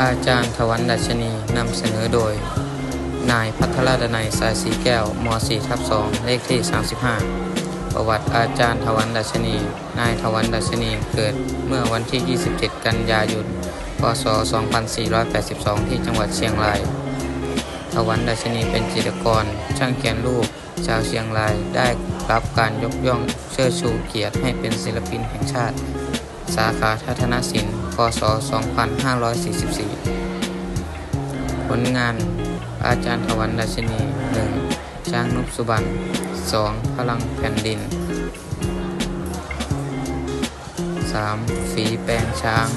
อาจารย์ทวันดัชนีนำเสนอโดย นายพัทรดนัยสายสีแก้วม .4 ทับ2เลขที่ 35 ประวัติอาจารย์ทวันดัชนี นายทวันดัชนีเกิดเมื่อวันที่ 27 กันยายนพศ 2482 ที่จังหวัดเชียงราย ทวันดัชนีเป็นจิตรกร ช่างเขียนรูป ชาวเชียงรายได้รับการยกย่องเชิดชูเกียรติให้เป็นศิลปินแห่งชาติ สาขาทัศนศิลป์ พศ 2544 ผลงานอาจารย์ทวันดัชนี 1. ช้างนพสุบรรณ 2. พลังแผ่นดิน 3. ฝีแปลงช้าง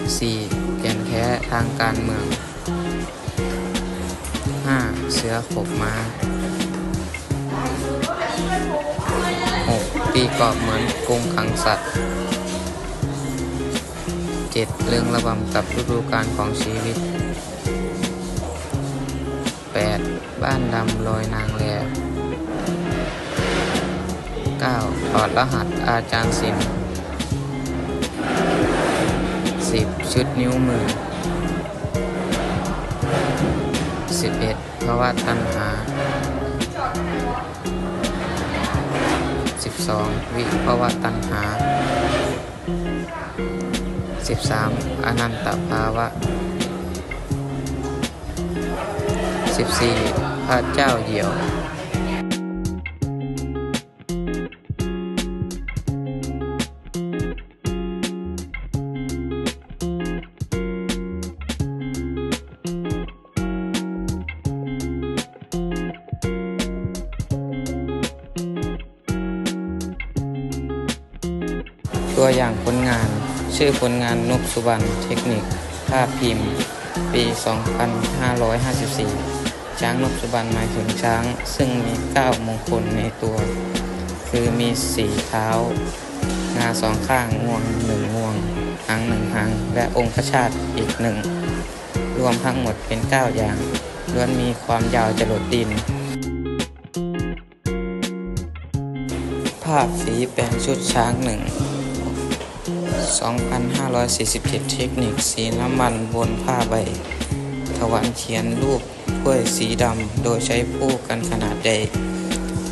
4. แก่นแท้ทางการเมือง 5. เสือขบม้า 6. ปีกอบเหมือนกรงขังสัตว์ 7. เรื่องระบำกับฤดูกาลของชีวิต 8. บ้านดำลอยนางแล 9. ถอดรหัสอาจารย์ศิลป์ 10. ชุดนิ้วมือ 11. ภาวะตัณหา 12. วิภาวะตัณหา 13. อนันตภาวะ 14. พระเจ้าเหี่ยว ตัวอย่างผลงาน ชื่อผลงานนกสุวรรณเทคนิค ภาพพิมพ์ ปี 2554 ช้างนกสุวรรณหมายถึงช้าง ซึ่งมี 9 มงคลในตัว คือมีสีเท้า งาสองข้างงวงหนึ่งงวงหางหนึ่งหาง และองคชาติอีกหนึ่ง รวมทั้งหมดเป็น 9 อย่างล้วนมีความยาวจรดดินภาพสีแปลงชุดช้างหนึ่ง 2,547 เทคนิคสีน้ำมันบนผ้าใบ ถวันเขียนรูปถ้วยสีดำ โดยใช้ผู้กันขนาดใหญ่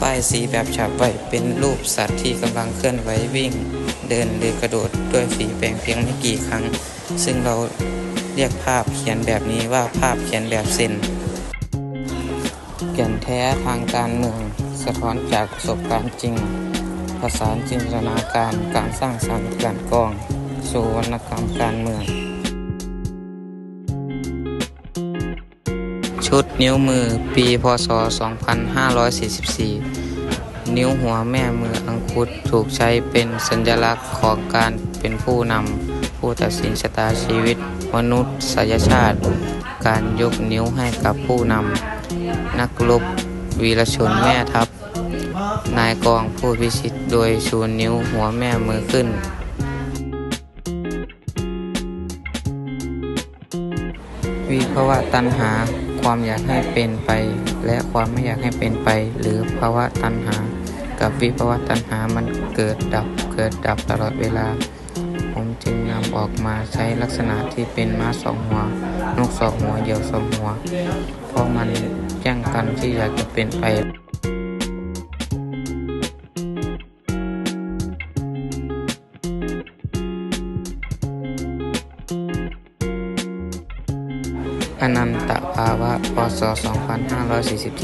ป้ายสีแบบฉาบไวเป็นรูปสัตว์ที่กำลังเคลื่อนไหววิ่ง เดินหรือกระโดดด้วยฝีแปรงเพียงไม่กี่ครั้ง ซึ่งเราเรียกภาพเขียนแบบนี้ว่าภาพเขียนแบบเส้นแก่นแท้ทางการเมือง สะท้อนจากประสบการณ์จริง ผสานจินตนาการการสร้างสรรค์การกอง สู่วรรณกรรมการเมือง ชุดนิ้วมือปีพศ 2544 นิ้วหัวแม่มืออังคุดถูกใช้เป็นสัญลักษณ์ของการเป็นผู้นำผู้ตัดสินชะตาชีวิต มนุษยชาติ การยกนิ้วให้กับผู้นำนักรบวีรชนแม่ทัพ นายกองผู้พิชิตโดยชูนิ้วหัวแม่มือขึ้น วิภาวะตัณหาความอยากให้เป็นไป และความไม่อยากให้เป็นไป หรือภาวะตัณหา กับวิภาวะตัณหามันเกิดดับเกิดดับตลอดเวลา ผมจึงนำออกมาใช้ลักษณะที่เป็นม้าสองหัวนกสองหัวเหยี่ยวสองหัว เพราะมันแย่งกันที่อยากจะเป็นไป อนันตภาวะ พศ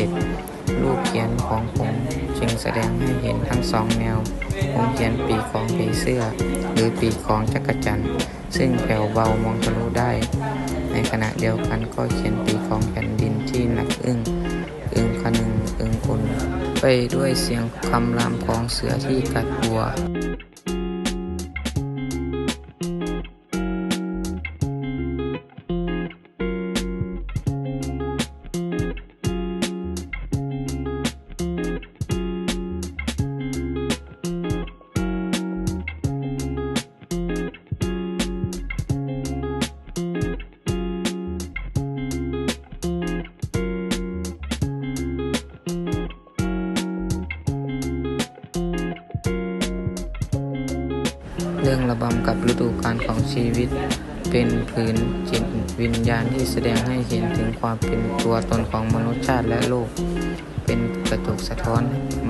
2547รูปเขียนของผมจึงแสดงให้เห็นทั้งสองแนว ผมเขียนปีกของผีเสื้อ หรือปีกของจักรจันทร์ซึ่งแผ่วเบามองทะลุได้ ในขณะเดียวกันก็เขียนปีกของแผ่นดินที่หนักอึ้งอึ้งคนึงอึ้งอุ่น ไปด้วยเสียงคำรามของเสือที่กัดบัว รื่องระบำกับฤดูกาลของชีวิต เป็นผืนจิตวิญญาณที่แสดงให้เห็นถึงความเป็นตัวตนของมนุษยชาติและโลก เป็นกระจกสะท้อน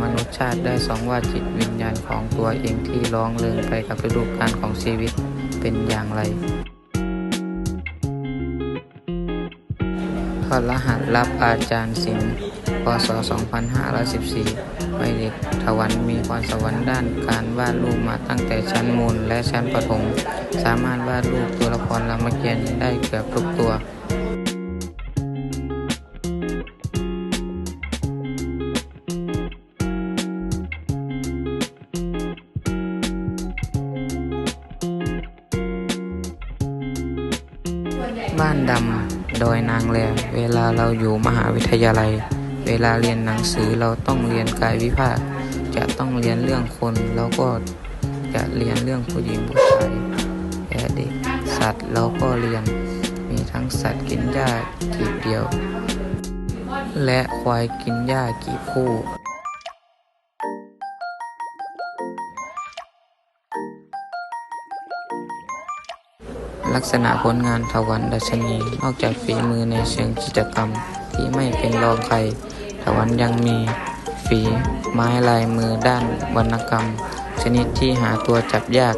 มนุษยชาติได้สองว่าจิตวิญญาณของตัวเองที่ร้องเริงไปกับฤดูกาลของชีวิตเป็นอย่างไรทอดรหัสรับอาจารย์ศิลป์ พศ 2514ใบเด็กถวันมีพรสวรรค์ด้านการวาดรูปมาตั้งแต่ชั้นมูลและชั้นประถม สามารถวาดรูปตัวละครรามเกียรติ์ได้เกือบทุกตัวบ้านดำดอยนางแลเวลาเราอยู่มหาวิทยาลัย เวลาเรียนหนังสือเราต้องเรียนกายวิภาค จะต้องเรียนเรื่องคน แล้วก็จะเรียนเรื่องผู้หญิงผู้ชายและเด็กสัตว์เราก็เรียนมีทั้งสัตว์กินหญ้ากีบเดียว และควายกินหญ้ากีบคู่ลักษณะผลงานถวันดัชนี นอกจากฝีมือในเชิงกิจกรรมที่ไม่เป็นรองใคร แต่วันยังมีฝีไม้ลายมือด้านวรรณกรรม ชนิดที่หาตัวจับยาก